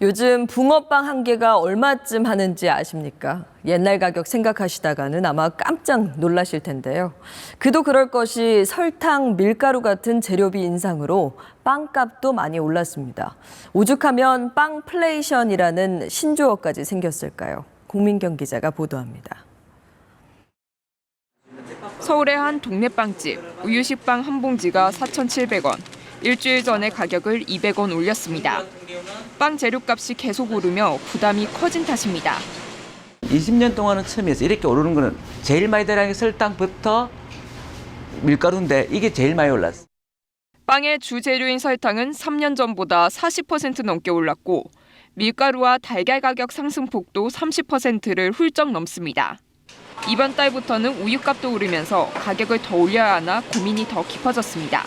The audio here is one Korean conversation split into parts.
요즘 붕어빵 한 개가 얼마쯤 하는지 아십니까? 옛날 가격 생각하시다가는 아마 깜짝 놀라실 텐데요. 그도 그럴 것이 설탕, 밀가루 같은 재료비 인상으로 빵값도 많이 올랐습니다. 오죽하면 빵플레이션이라는 신조어까지 생겼을까요? 공민경 기자가 보도합니다. 서울의 한 동네 빵집 우유식빵 한 봉지가 4,700원. 일주일 전에 가격을 200원 올렸습니다. 빵 재료값이 계속 오르며 부담이 커진 탓입니다. 20년 동안은 처음이었어요. 이렇게 오르는 거는 제일 많이 게 설탕부터 밀가루인데 이게 제일 많이 올랐어. 빵의 주 재료인 설탕은 3년 전보다 40% 넘게 올랐고 밀가루와 달걀 가격 상승폭도 30%를 훌쩍 넘습니다. 이번 달부터는 우유값도 오르면서 가격을 더 올려야 하나 고민이 더 깊어졌습니다.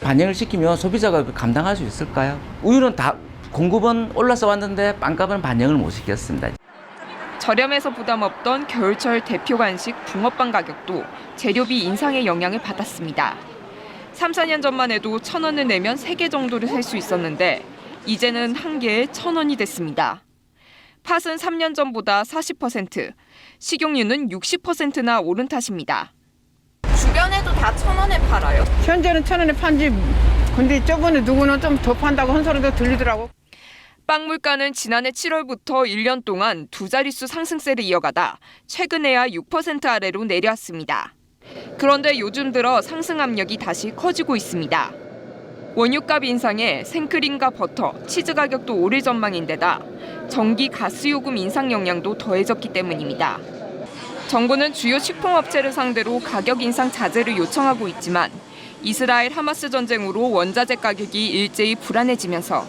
반영을 시키면 소비자가 그 감당할 수 있을까요? 우유는 다 공급은 올라서 왔는데 빵값은 반영을 못 시켰습니다. 저렴해서 부담 없던 겨울철 대표 간식 붕어빵 가격도 재료비 인상의 영향을 받았습니다. 3, 4년 전만 해도 천 원을 내면 3개 정도를 살 수 있었는데 이제는 한 개에 천 원이 됐습니다. 팥은 3년 전보다 40%, 식용유는 60%나 오른 탓입니다. 주변에도 다 천 원에 팔아요. 현재는 천 원에 판지. 근데 저번에 누구는 좀 더 판다고 한 소리도 들리더라고. 빵 물가는 지난해 7월부터 1년 동안 두 자릿수 상승세를 이어가다 최근에야 6% 아래로 내려왔습니다. 그런데 요즘 들어 상승 압력이 다시 커지고 있습니다. 원유값 인상에 생크림과 버터, 치즈 가격도 오를 전망인데다 전기, 가스 요금 인상 영향도 더해졌기 때문입니다. 정부는 주요 식품업체를 상대로 가격 인상 자제를 요청하고 있지만 이스라엘 하마스 전쟁으로 원자재 가격이 일제히 불안해지면서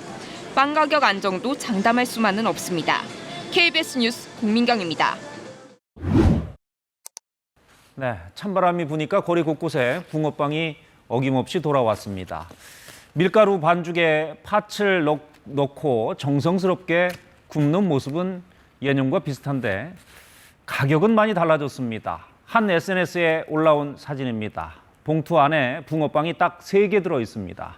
빵 가격 안정도 장담할 수만은 없습니다. KBS 뉴스 공민경입니다. 네, 찬바람이 부니까 거리 곳곳에 붕어빵이 어김없이 돌아왔습니다. 밀가루 반죽에 팥을 넣, 넣고 정성스럽게 굽는 모습은 예년과 비슷한데 가격은 많이 달라졌습니다. 한 SNS에 올라온 사진입니다. 봉투 안에 붕어빵이 딱 세 개 들어 있습니다.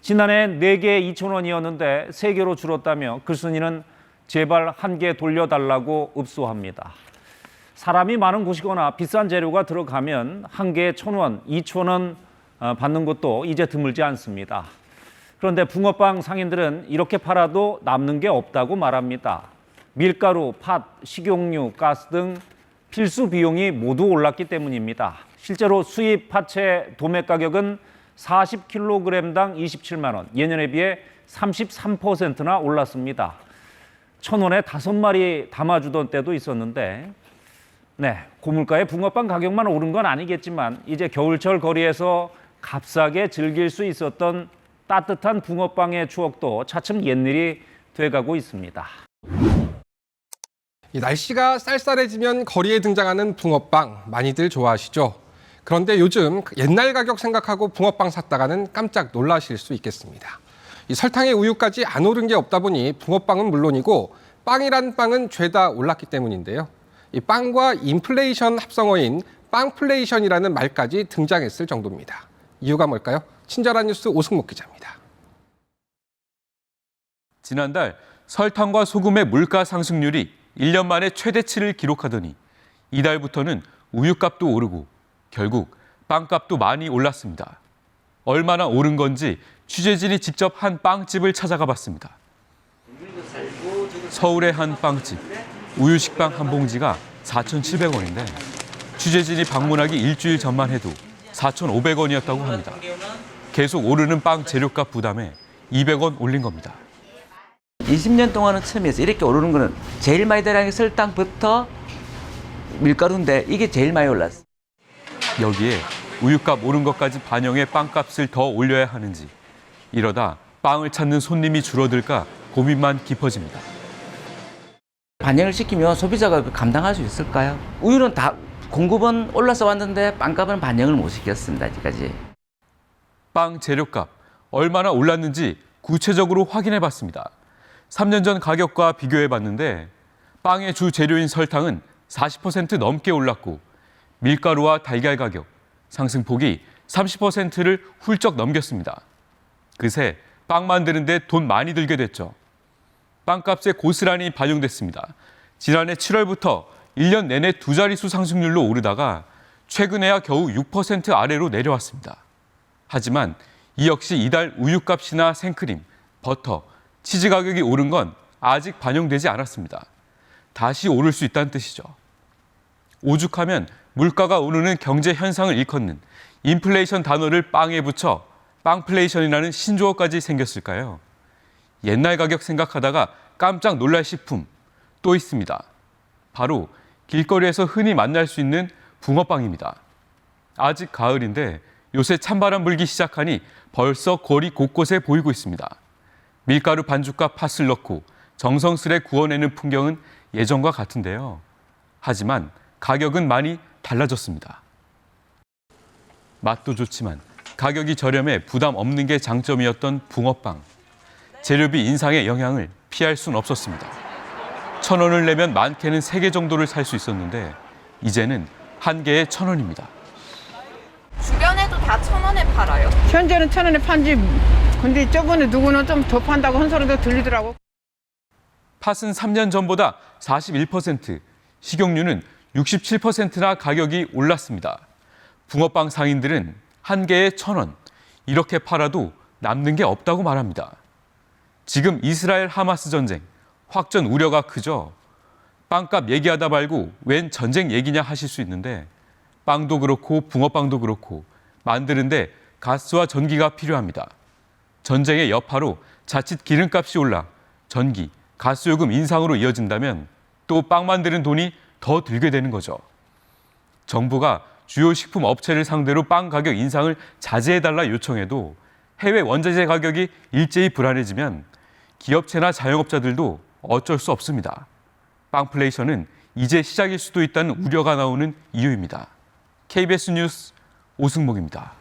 지난해 4개 2,000원이었는데 3개로 줄었다며 글쓴이는 제발 한 개 돌려달라고 읍소합니다. 사람이 많은 곳이거나 비싼 재료가 들어가면 한 개에 천 원, 이천 원 어, 받는 것도 이제 드물지 않습니다. 그런데 붕어빵 상인들은 이렇게 팔아도 남는 게 없다고 말합니다. 밀가루, 팥, 식용유, 가스 등 필수 비용이 모두 올랐기 때문입니다. 실제로 수입 팥의 도매 가격은 40kg당 27만 원, 예년에 비해 33%나 올랐습니다. 천 원에 다섯 마리 담아주던 때도 있었는데 네, 고물가의 붕어빵 가격만 오른 건 아니겠지만 이제 겨울철 거리에서 값싸게 즐길 수 있었던 따뜻한 붕어빵의 추억도 차츰 옛일이 돼가고 있습니다. 이 날씨가 쌀쌀해지면 거리에 등장하는 붕어빵 많이들 좋아하시죠? 그런데 요즘 옛날 가격 생각하고 붕어빵 샀다가는 깜짝 놀라실 수 있겠습니다. 이 설탕에 우유까지 안 오른 게 없다 보니 붕어빵은 물론이고 빵이란 빵은 죄다 올랐기 때문인데요. 이 빵과 인플레이션 합성어인 빵플레이션이라는 말까지 등장했을 정도입니다. 이유가 뭘까요? 친절한 뉴스 오승목 기자입니다. 지난달 설탕과 소금의 물가 상승률이 1년 만에 최대치를 기록하더니 이달부터는 우유값도 오르고 결국 빵값도 많이 올랐습니다. 얼마나 오른 건지 취재진이 직접 한 빵집을 찾아가 봤습니다. 서울의 한 빵집. 우유식빵 한 봉지가 4,700원인데 취재진이 방문하기 일주일 전만 해도 4,500원이었다고 합니다. 계속 오르는 빵 재료값 부담에 200원 올린 겁니다. 20년 동안은 처음이었어요. 이렇게 오르는 거는 제일 많이 게 설탕부터 밀가루인데 이게 제일 많이 올랐어. 여기에 우유값 오른 것까지 반영해 빵값을 더 올려야 하는지 이러다 빵을 찾는 손님이 줄어들까 고민만 깊어집니다. 반영을 시키면 소비자가 그 감당할 수 있을까요? 우유는 다 공급은 올라서 왔는데 빵값은 반영을 못 시켰습니다. 아직까지. 빵 재료값 얼마나 올랐는지 구체적으로 확인해 봤습니다. 3년 전 가격과 비교해 봤는데 빵의 주 재료인 설탕은 40% 넘게 올랐고 밀가루와 달걀 가격 상승폭이 30%를 훌쩍 넘겼습니다. 그새 빵 만드는데 돈 많이 들게 됐죠. 빵값에 고스란히 반영됐습니다. 지난해 7월부터 1년 내내 두 자릿수 상승률로 오르다가 최근에야 겨우 6% 아래로 내려왔습니다. 하지만 이 역시 이달 우유값이나 생크림, 버터, 치즈 가격이 오른 건 아직 반영되지 않았습니다. 다시 오를 수 있다는 뜻이죠. 오죽하면 물가가 오르는 경제 현상을 일컫는 인플레이션 단어를 빵에 붙여 빵플레이션이라는 신조어까지 생겼을까요? 옛날 가격 생각하다가 깜짝 놀랄 식품 또 있습니다. 바로 길거리에서 흔히 만날 수 있는 붕어빵입니다. 아직 가을인데 요새 찬바람 불기 시작하니 벌써 거리 곳곳에 보이고 있습니다. 밀가루 반죽과 팥을 넣고 정성스레 구워내는 풍경은 예전과 같은데요. 하지만 가격은 많이 달라졌습니다. 맛도 좋지만 가격이 저렴해 부담 없는 게 장점이었던 붕어빵. 재료비 인상의 영향을 피할 순 없었습니다. 천 원을 내면 많게는 세 개 정도를 살 수 있었는데 이제는 한 개에 천 원입니다. 주변에도 다 천 원에 팔아요. 현재는 천 원에 판지 근데 저번에 누구는 좀 더 판다고 한 소리도 들리더라고. 팥은 3년 전보다 41%, 식용유는 67%나 가격이 올랐습니다. 붕어빵 상인들은 한 개에 천 원, 이렇게 팔아도 남는 게 없다고 말합니다. 지금 이스라엘 하마스 전쟁, 확전 우려가 크죠. 빵값 얘기하다 말고 웬 전쟁 얘기냐 하실 수 있는데 빵도 그렇고 붕어빵도 그렇고 만드는데 가스와 전기가 필요합니다. 전쟁의 여파로 자칫 기름값이 올라 전기, 가스요금 인상으로 이어진다면 또 빵 만드는 돈이 더 들게 되는 거죠. 정부가 주요 식품 업체를 상대로 빵 가격 인상을 자제해달라 요청해도 해외 원자재 가격이 일제히 불안해지면 기업체나 자영업자들도 어쩔 수 없습니다. 빵플레이션은 이제 시작일 수도 있다는 우려가 나오는 이유입니다. KBS 뉴스 오승목입니다.